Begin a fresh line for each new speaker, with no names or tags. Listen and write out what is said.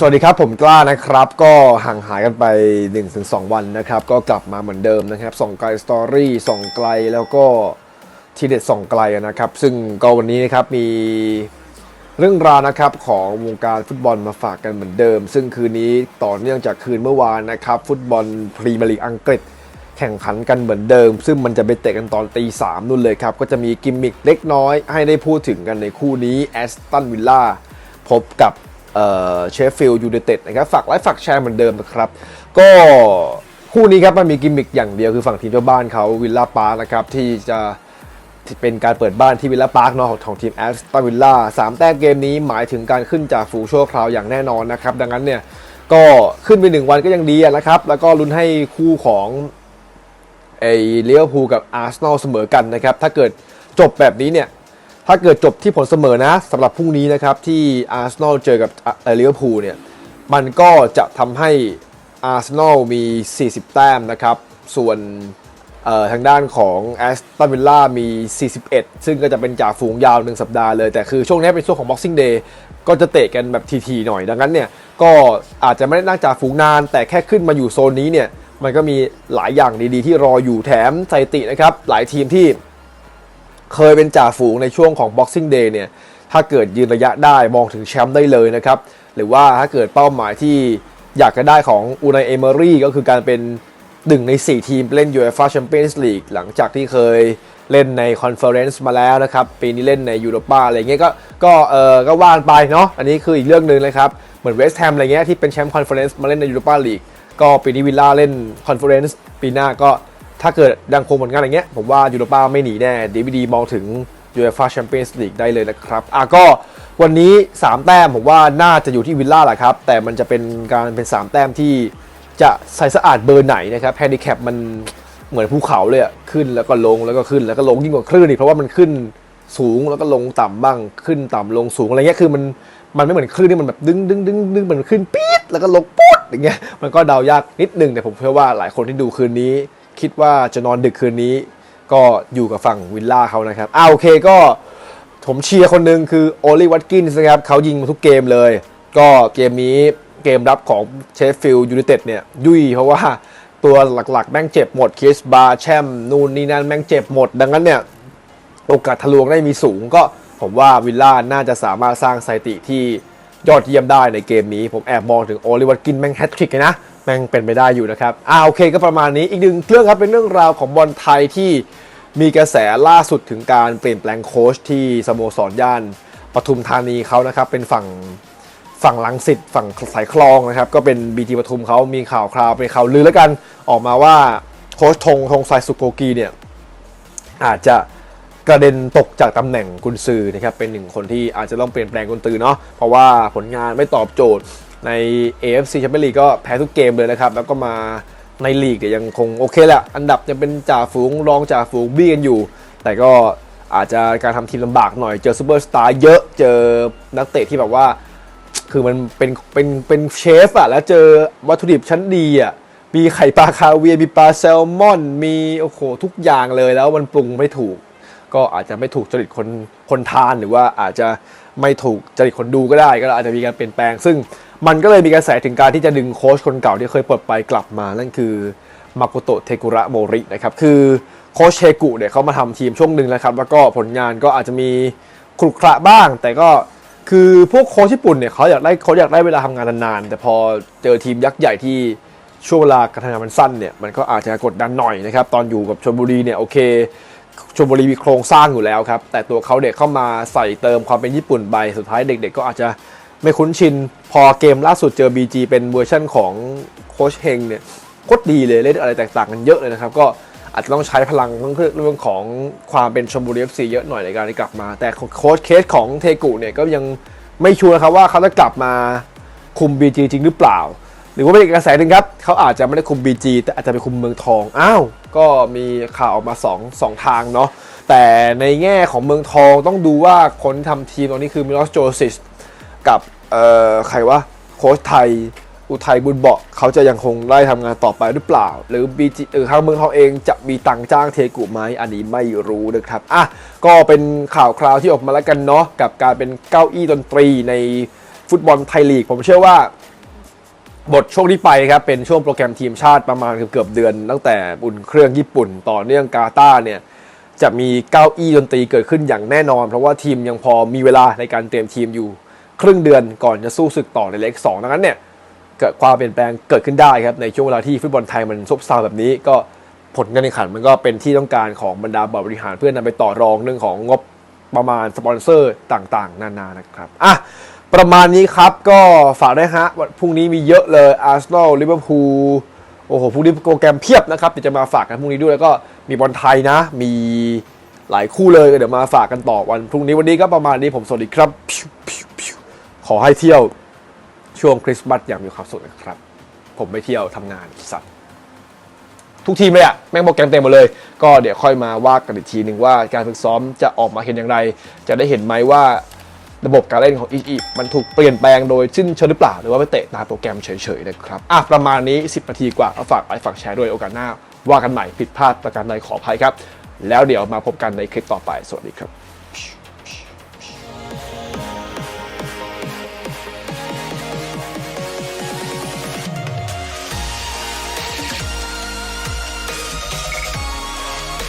สวัสดีครับ ผมกล้านะครับ ก็ห่างหายกันไป 1-2 วันนะครับ ก็กลับมาเหมือนเดิมนะครับส่องไกลสตอรี่ส่องไกลแล้วก็ทีเด็ดส่องไกลนะครับ ซึ่งก็วันนี้นะครับมีเรื่องราวนะครับของวงการฟุตบอลมาฝากกันเหมือนเดิม ซึ่งคืนนี้ต่อเนื่องจากคืนเมื่อวานนะครับ ฟุตบอลพรีเมียร์ลีกอังกฤษแข่งขันกันเหมือนเดิม ซึ่งมันจะไปเตะกันตอนตีสามนู่นเลยครับ ก็จะมีกิมมิคเล็กน้อยให้ได้พูดถึงกันในคู่นี้แอสตันวิลล่าพบกับ เชฟฟิลด์ยูไนเต็ดนะครับ ฝากไลค์ฝากแชร์เหมือนเดิมนะครับ ก็คู่นี้ครับมันมีกิมมิคอย่างเดียวคือฝั่งทีมเจ้าบ้านเขาวิลล่าปาร์นะครับที่จะเป็นการเปิดบ้านที่วิลล่าปาร์คเนาะของของทีมแอสตันวิลล่าสามแต้มเกมนี้หมายถึงการขึ้นจากฝูชั่วคราวอย่างแน่นอนนะครับ ดังนั้นเนี่ยก็ขึ้นไปหนึ่งวันก็ยังดีนะครับ แล้วก็ลุ้นให้คู่ของไอเลี้ยวพูกับอาร์เซนอลเสมอกันนะครับ ถ้าเกิดจบแบบนี้เนี่ย ถ้าเกิดจบที่ผลเสมอนะสำหรับพรุ่งนี้นะครับที่อาร์เซนอลเจอกับเลี้ยวพูลเนี่ยมันก็จะทำให้อาร์เซนอลมี 40 แต้มนะครับ ส่วนทางด้านของแอสตันวิลล่ามี 41 ซึ่งก็จะเป็นจ่าฝูงยาว 1 สัปดาห์เลย แต่คือช่วงนี้เป็นช่วงของ Boxing Day ก็จะเตะกันแบบทีๆหน่อย ดังนั้นเนี่ย ก็อาจจะไม่ได้นั่งจ่าฝูงนาน แต่แค่ขึ้นมาอยู่โซนนี้เนี่ย มันก็มีหลายอย่างดีๆ ที่รออยู่แถมสถิตินะครับ หลายทีมที่ เคยเป็นจ่าฝูงในช่วงของ Boxing Day เนี่ย ถ้าเกิดยืนระยะได้มองถึงแชมป์ได้เลยนะครับ หรือว่าถ้าเกิดเป้าหมายที่อยากจะได้ของอูนายเอเมอรี่ก็คือการเป็นหนึ่งใน 4 ทีมเล่น UEFA Champions League หลังจากที่เคยเล่นใน Conference มาแล้วนะครับ ปีนี้เล่นในยูโรปาอะไรเงี้ยก็ก็เออก็ว่านไปเนาะอันนี้คืออีกเรื่องหนึ่งเลยครับ เหมือนเวสต์แฮมอะไรเงี้ยที่เป็นแชมป์คอนเฟอเรนซ์มาเล่นในยูโรปาลีกก็ปีนี้วิลล่าเล่นคอนเฟอเรนซ์ปีหน้าก็ ถ้าเกิดดังคงผลงานอย่างเงี้ย ผมว่ายูโรป้าไม่หนีแน่ดีวดีมองถึง UEFA Champions League ได้เลยนะครับ อะก็วันนี้ 3 แต้มผมว่าน่าจะอยู่ที่วิลล่าแหละครับ แต่มันจะเป็นการเป็น 3 แต้มที่จะใส่สะอาดเบอร์ไหนนะครับแฮนดิแคปมันเหมือนภูเขาเลยอะขึ้นแล้วก็ลงแล้วก็ขึ้นแล้วก็ลงยิ่งกว่าคลื่นอีกเพราะว่ามันขึ้นสูงแล้วก็ลงต่ำบ้างขึ้นต่ำลงสูงอะไรเงี้ยคือมันมันไม่เหมือนคลื่นที่มันแบบดึงดึงดึงดึงมันขึ้นปี๊ดแล้วก็ลงปุ๊ดอย่างเงี้ยมันก็เดายากนิดนึงแต่ผมเชื่อว่าหลายคนที่ดูคืนนี้ คิดว่าจะนอนดึกคืนนี้ ก็อยู่กับฝั่งวิลล่าเขานะครับอ่าโอเคก็ผมเชียร์คนหนึ่งคือโอลิวัตกินส์นะครับเขายิงมาทุกเกมเลย ก็เกมนี้เกมรับของเชฟฟิลด์ยูไนเต็ดเนี่ย ยุ่ยเพราะว่าตัวหลักๆ แม่งเจ็บหมดเคสบาร์แชมนู่นนี่นั่นแม่งเจ็บหมด ดังนั้นเนี่ย โอกาสทะลวงได้มีสูงก็ผมว่าวิลล่าน่าจะสามารถสร้างสถิติที่ยอดเยี่ยมได้ในเกมนี้ ผมแอบมองถึงโอลิวัตกินแม่งแฮตทริกเลยนะ ม่งเป็นไปได้อยู่นะครับอ่าโอเคก็ประมาณนี้อีกหนึ่งเรื่องครับเป็นเรื่องราวของบอลไทยที่มีกระแสล่าสุดถึงการเปลี่ยนแปลงโค้ชที่สโมสรย่านปทุมธานีเขานะครับเป็นฝั่งฝั่งลังสิตฝั่งสายคลองนะครับก็เป็นบีทีปทุมเขามีข่าวคราวเป็นข่าวลือแล้วกันออกมาว่าโค้ชธงธงไซสุโกกีเนี่ยอาจจะกระเด็นตกจากตำแหน่งกุนซือนะครับเป็นหนึ่งคนที่อาจจะต้องเปลี่ยนแปลงกุนซือเนาะเพราะว่าผลงานไม่ตอบโจทย์ ใน AFC Champions League ก็แพ้ทุกเกมเลยนะครับ แล้วก็มาในลีกเนี่ยยังคงโอเคแหละอันดับยังเป็นจ่าฝูงรองจ่าฝูงบี้กันอยู่ แต่ก็อาจจะการทำทีมลำบากหน่อยเจอซูเปอร์สตาร์เยอะเจอนักเตะที่แบบว่า คือมันเป็นเป็นเป็นเชฟอะแล้วเจอวัตถุดิบชั้นดีอะมีไข่ปลาคาเวียมีปลาแซลมอน มีโอ้โหทุกอย่างเลยแล้วมันปรุงไม่ถูก ก็อาจจะไม่ถูกจริตคนคนทานหรือว่าอาจจะ ไม่ถูกจริตคนดูก็ได้ก็อาจจะมีการเปลี่ยนแปลง ซึ่งมันก็เลยมีกระแสถึงการที่จะดึงโค้ชคนเก่าที่เคยปลดไปกลับมา นั่นคือมาโกโตะเทกุระโมรินะครับคือโค้ชเชกุเนี่ยเขามาทำทีมช่วงหนึ่งแล้วครับแล้วก็ผลงานก็อาจจะมีครุขระบ้าง แต่ก็คือพวกโค้ชญี่ปุ่นเนี่ยเขาอยากได้เขาอยากได้เวลาทำงานนานๆแต่พอเจอทีมยักษ์ใหญ่ที่ช่วงเวลาการทำงานมันสั้นเนี่ยมันก็อาจจะกดดันหน่อยนะครับตอนอยู่กับชลบุรีเนี่ยโอเค ชลบุรีมีโครงสร้างอยู่แล้วครับ แต่ตัวเขาเด็กเข้ามาใส่เติมความเป็นญี่ปุ่นไป สุดท้ายเด็กๆก็อาจจะไม่คุ้นชิน พอเกมล่าสุดเจอ BG เป็นเวอร์ชั่นของโคชเฮงเนี่ยโคตรดีเลยเล่นอะไรแตกต่างกันเยอะเลยนะครับ ก็อาจจะต้องใช้พลังเรื่องของความเป็นชลบุรี FC เยอะหน่อยในการกลับมา แต่โค้ชเคสของเทกุเนี่ยก็ยังไม่ชัวร์ครับว่าเขาจะกลับมาคุม BG จริงหรือเปล่า รือว่าเป็นอีกกระแสหนึ่งครับเขาอาจจะไม่ได้คุม BG แต่อาจจะไปคุมเมืองทองอ้าวก็มีข่าวออกมา2 2ทางเนาะแต่ในแง่ของเมืองทองต้องดูว่าคนที่ทำทีมตอนนี้คือมิลอสโจซิสกับเอ่อใครวะโค้ชไทยอุทัยบุญเบาะเขาจะยังคงไล่ทำงานต่อไปหรือเปล่า หรือ BG เออทางเมืองทองเองจะมีตังจ้างเทกุไหมอันนี้ไม่รู้นะครับอะก็เป็นข่าวคราวที่ออกมาแล้วกันเนาะกับการเป็นเก้าอี้ดนตรีในฟุตบอลไทยลีก ผมเชื่อว่า บทช่วงที่ไปครับเป็นช่วงโปรแกรมทีมชาติประมาณเกือบเดือน ตั้งแต่อุ่นเครื่องญี่ปุ่นต่อเนื่องกาตาร์เนี่ยจะมีเก้าอี้ดนตรีเกิดขึ้นอย่างแน่นอน เพราะว่าทีมยังพอมีเวลาในการเตรียมทีมอยู่ ครึ่งเดือนก่อนจะสู้ศึกต่อในเล็กสองดังนั้นเนี่ยเกิดความเปลี่ยนแปลงเกิดขึ้นได้ครับในช่วงเวลาที่ฟุตบอลไทยมันซบเซาแบบนี้ ก็ผลการแข่งขันมันก็เป็นที่ต้องการของบรรดาบริหารเพื่อนำไปต่อรองเรื่องของงบประมาณสปอนเซอร์ต่างๆ นานานะครับอะ ประมาณนี้ครับก็ฝากด้วยฮะวันพรุ่งนี้มีเยอะเลยอาร์เซนอลลิเวอร์พูลโอ้โหพรุ่งนี้โปรแกรมเพียบนะครับเดี๋ยวจะมาฝากกันพรุ่งนี้ด้วยแล้วก็มีบอลไทยนะ มีหลายคู่เลยเดี๋ยวมาฝากกันต่อวันพรุ่งนี้วันนี้ก็ประมาณนี้ผมสวัสดีครับ ขอให้เที่ยวช่วงคริสต์มาสอย่างมีความสุขนะครับ ผมไม่เที่ยวทำงานสัตว์ทุกทีมเลยอะแม่งโปรแกรมเต็มหมดเลย ก็เดี๋ยวค่อยมาว่ากันอีกทีหนึ่งว่าการฝึกซ้อมจะออกมาเห็นอย่างไร จะได้เห็นไหมว่า ระบบการเล่นของอียิปต์มันถูกเปลี่ยนแปลงโดยสิ้นเชิงหรือเปล่า หรือว่าไปเตะตามโปรแกรมเฉยๆนะครับอะประมาณนี้ 10 นาทีกว่าเอาฝากไลค์ฝากแชร์ด้วยโอกาสหน้า ว่ากันใหม่ผิดพลาดประการใดขออภัยครับ แล้วเดี๋ยวมาพบกันในคลิปต่อไปสวัสดีครับ